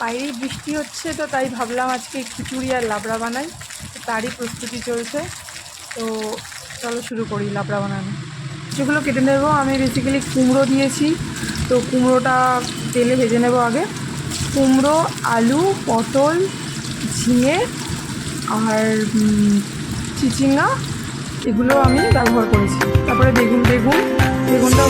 বাইরে বৃষ্টি হচ্ছে, তো তাই ভাবলাম আজকে খিচুড়ি আর লাবড়া বানাই। তারই প্রস্তুতি চলছে। তো চলো শুরু করি লাবড়া বানানো। যেগুলো কেটে নেব, আমি বেসিক্যালি কুমড়ো দিয়েছি। তো কুমড়োটা তেলে ভেজে নেব আগে। কুমড়ো, আলু, পটল, ঝিঙে আর চিচিঙ্গা, এগুলো আমি ব্যবহার করেছি। তারপরে বেগুন বেগুন। বেগুনটাও